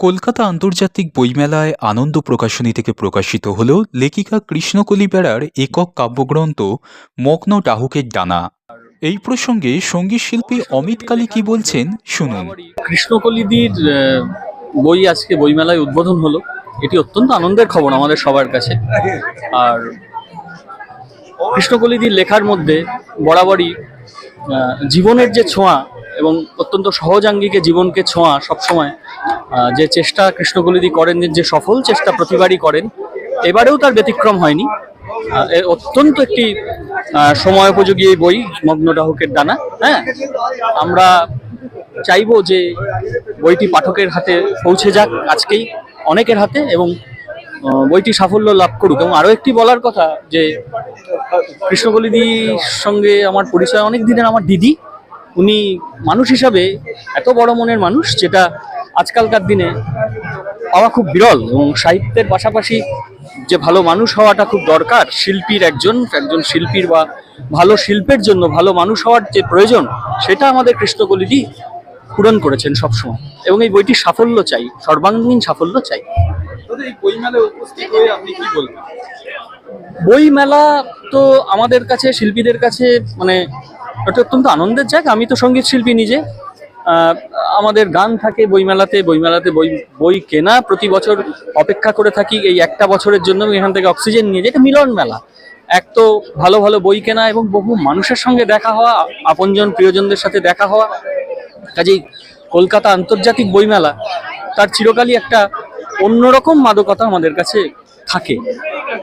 কলকাতা আন্তর্জাতিক বইমেলায় আনন্দ প্রকাশনী থেকে প্রকাশিত হল লেখিকা কৃষ্ণকলি বেড়ার একক কাব্যগ্রন্থ মগ্ন ডাহুকের ডানা। এই প্রসঙ্গে সংগীত শিল্পী অমিত কালী কি বলছেন, শুনুন। কৃষ্ণকলিদির বই আজকে বইমেলায় উদ্বোধন হলো। এটি অত্যন্ত আনন্দের খবর আমাদের সবার কাছে। আর কৃষ্ণকলিদির লেখার মধ্যে বরাবরই জীবনের যে ছোঁয়া এবং অত্যন্ত সহজাঙ্গিকে জীবনকে ছোঁয়া সবসময় যে চেষ্টা কৃষ্ণকলিদি করেন, যে সফল চেষ্টা প্রতিবারই করেন, এবারেও তার ব্যতিক্রম হয়নি। অত্যন্ত একটি সময় উপযোগী এই বই মগ্ন ডাহুকের দানা হ্যাঁ? আমরা চাইব যে বইটি পাঠকের হাতে পৌঁছে যাক আজকেই অনেকের হাতে এবং বইটি সাফল্য লাভ করুক। এবং আরও একটি বলার কথা যে, কৃষ্ণকলিদির সঙ্গে আমার পরিচয় অনেক দিনের, আমার দিদি উনি মানুষ হিসাবে এত বড় মনের মানুষ যেটা আজকালকার দিনে পাওয়া খুব বিরল এবং সাহিত্যের পাশাপাশি যে ভালো মানুষ হওয়াটা খুব দরকার, শিল্পীর একজন একজন শিল্পীর বা ভালো শিল্পের জন্য ভালো মানুষ হওয়ার যে প্রয়োজন, সেটা আমাদের কৃষ্ণকলিদি পূরণ করেছেন সবসময়। এবং এই বইটির সাফল্য চাই, সর্বাঙ্গীন সাফল্য চাই। এই বইমেলায় উপস্থিত হয়ে আপনি কি বলবেন? বই মেলা তো আমাদের কাছে, শিল্পীদের কাছে মানে এটা অত্যন্ত আনন্দের জায়গা। আমি তো সংগীত শিল্পী নিজে। আমাদের গান থাকে বইমেলাতে বইমেলাতে বই বই কেনা। প্রতি বছর অপেক্ষা করে থাকি এই একটা বছরের জন্য এখান থেকে অক্সিজেন নিয়ে যাই। এটা মিলন মেলা। এক তো ভালো ভালো বই কেনা এবং বহু মানুষের সঙ্গে দেখা হওয়া, আপনজন প্রিয়জনদের সাথে দেখা হওয়া। কাজেই কলকাতা আন্তর্জাতিক বইমেলা, তার চিরকালই একটা অন্যরকম মাদকতা আমাদের কাছে থাকে।